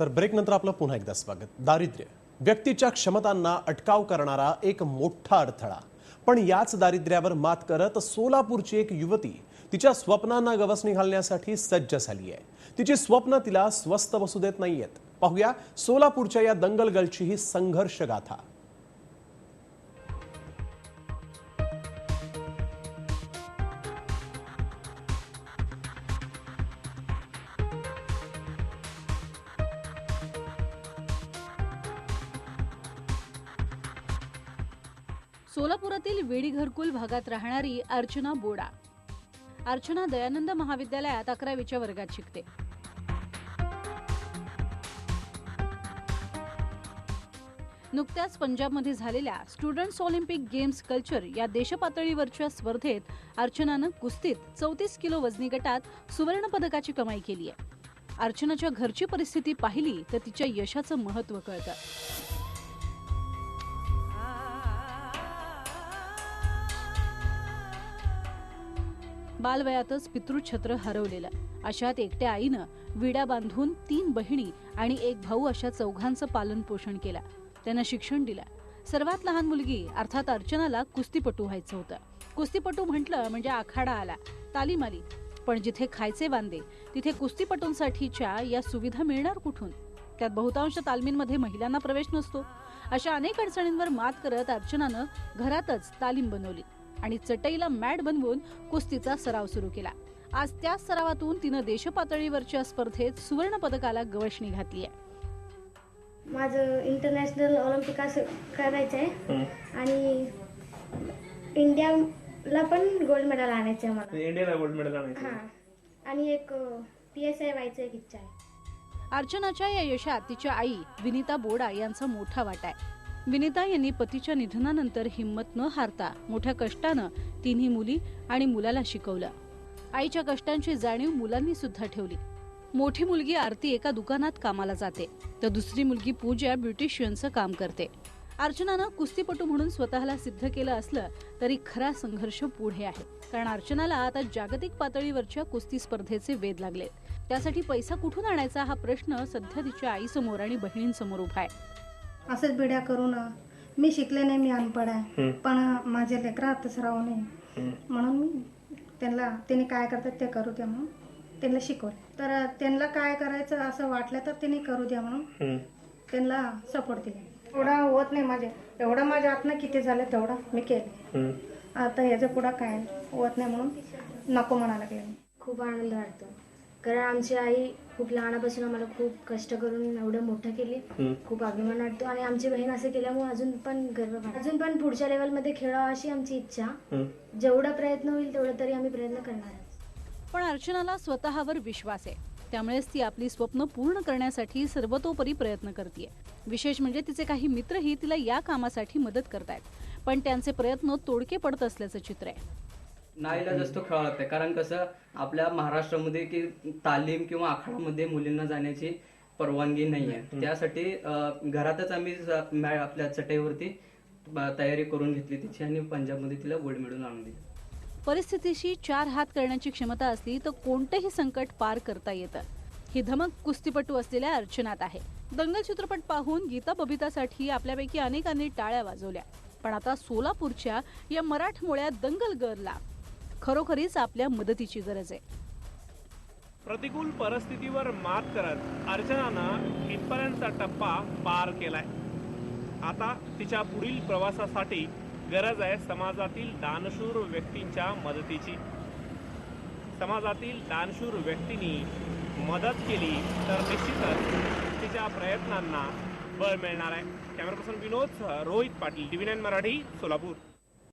तर ब्रेक नंतर आपलं पुन्हा एकदा स्वागत. दारिद्र्य. व्यक्तीच्या क्षमतांना अटकाव करणारा एक मोठा अडथळा. पण याच दारिद्र्यावर मात करत सोलापूरची एक युवती तिच्या स्वप्नांना गवसणी घालण्यासाठी सज्ज झाली आहे. तिची स्वप्न तिला स्वस्त बसू देत नाहीयेत. पाहूया सोलापूरच्या या दंगलगलची ही संघर्ष गाथा सोलापुरातील वेडी घरकुल भागात राहणारी अर्चना बोडा. अर्चना दयानंद महाविद्यालयात अकरावीच्या वर्गात शिकते. नुकत्याच पंजाबमध्ये झालेल्या स्टुडंट्स ऑलिम्पिक गेम्स कल्चर या देशपातळीवरच्या स्पर्धेत अर्चनानं कुस्तीत चौतीस किलो वजनी गटात सुवर्ण पदकाची कमाई केली आहे. अर्चनाच्या घरची परिस्थिती पाहिली तर तिच्या यशाचं महत्त्व कळतं. बालवयातच पितृछत्र हरवलेलं. अशात एकट्या आईनं विडा बांधून तीन बहिणी आणि एक भाऊ अशा चौघांचं पालन पोषण केलं. त्यांना शिक्षण दिलं. सर्वात लहान मुलगी अर्थात अर्चनाला कुस्तीपटू व्हायचं होतं. कुस्तीपटू म्हटलं म्हणजे आखाडा आला तालीम आली. पण जिथे खायचे बांधे तिथे कुस्तीपटूंसाठीच्या या सुविधा मिळणार कुठून? त्यात बहुतांश तालमींमध्ये महिलांना प्रवेश नसतो. अशा अनेक अडचणींवर मात करत अर्चनानं घरातच तालीम बनवली. आणि चटईला मॅट बनवून कुस्तीचा सराव सुरू केला. आज त्याच सरावातून तिनं देशपातळीवरच्या स्पर्धेत सुवर्ण पदकाला गवसणी घातली आहे माझं इंटरनॅशनल ऑलिम्पिक असं करायचं आहे. आणि इंडियाला पण गोल्ड मेडल आणायचं आहे मला. इंडियाला गोल्ड मेडल आणायचं हां. आणि एक पी एस आय व्हायचं एक इच्छा आहे. अर्चनाच्या या यशात तिच्या आई विनिता बोडा यांचा मोठा वाटा आहे. विनिता यांनी पतीच्या निधनानंतर हिंमत न हारता मोठ्या कष्टानं तिन्ही मुली आणि मुलाला शिकवलं. आईच्या कष्टांची जाणीव मुलांनी सुद्धा ठेवली. मोठी मुलगी आरती एका दुकानात कामाला जाते. तर दुसरी मुलगी पूजा ब्युटिशियनचं काम करते. अर्चनानं कुस्तीपटू म्हणून स्वतःला सिद्ध केलं असलं तरी खरा संघर्ष पुढे आहे. कारण अर्चनाला आता जागतिक पातळीवरच्या कुस्ती स्पर्धेचे वेध लागलेत. त्यासाठी पैसा कुठून आणायचा हा प्रश्न सध्या तिच्या आईसमोर आणि बहिणींसमोर उभा आहे. असंच बिड्या करून मी शिकले नाही मी अनपड आहे. पण माझ्या लेकरा राहू नये म्हणून मी त्यांना त्यांनी काय करतात ते करू द्या म्हणून त्यांना शिकवलं. तर त्यांना काय करायचं असं वाटलं तर त्यांनी करू द्या म्हणून त्यांना सपोर्ट दिला. एवढा होत नाही माझ्या एवढं माझ्या आतनं किती झालं तेवढं मी केलं. आता ह्याच्या पुढं काय होत नाही म्हणून नको म्हणा लागले मी. खूप आनंद वाटतो. कारण आमची आई खूप लहानापासून आम्हाला खूप कष्ट करून एवढं मोठं केली. खूप अभिमान वाटतो. आणि आमची बहीण असं केल्यामुळे अजून पण गर्व अजून पण पुढच्या लेवलमध्ये खेळावं अशी आमची इच्छा. जेवढा प्रयत्न होईल तेवढं तरी आम्ही प्रयत्न करणार पण अर्चनाला स्वतःवर विश्वास आहे. त्यामुळेच ती आपली स्वप्न पूर्ण करण्यासाठी सर्वतोपरी प्रयत्न करते विशेष म्हणजे तिचे काही मित्रही तिला या कामासाठी मदत करतायत. पण त्यांचे प्रयत्न तोडके पडत असल्याचं चित्र आहे. नाईला जास्त खेळावं लागतं कारण कसं आपल्या महाराष्ट्रामध्ये की तालीम किंवा आखाड्यामध्ये मुलींना जाण्याची परवानगी नाही आहे त्यासाठी घरातच आम्ही आपल्या चटईवरती तयारी करून घेतली तिची आणि पंजाबमध्ये तिला गोल्ड मेडल आणून दिली. परिस्थितीशी चार हात करण्याची क्षमता असली तर कोणतेही संकट पार करता येतं. ही धमक कुस्तीपटू असलेल्या अर्चनात आहे. दंगल चित्रपट पाहून गीता बबितासाठी आपल्यापैकी अनेकांनी टाळ्या वाजवल्या. पण आता सोलापूरच्या या मराठमोळ्या दंगल गर्लला खरोखरीच आपल्या मदतीची गरज आहे. प्रतिकूल परिस्थितीवर मात करत अर्चनानं इथपर्यंतचा टप्पा पार केलाय. आता तिच्या पुढील प्रवासासाठी गरज आहे समाजातील दानशूर व्यक्तींच्या मदतीची. समाजातील दानशूर व्यक्तींनी मदत केली तर निश्चितच तिच्या प्रयत्नांना बळ मिळणार आहे. Camera person Vinod Rohit Patil TV nine Marathi Solapur.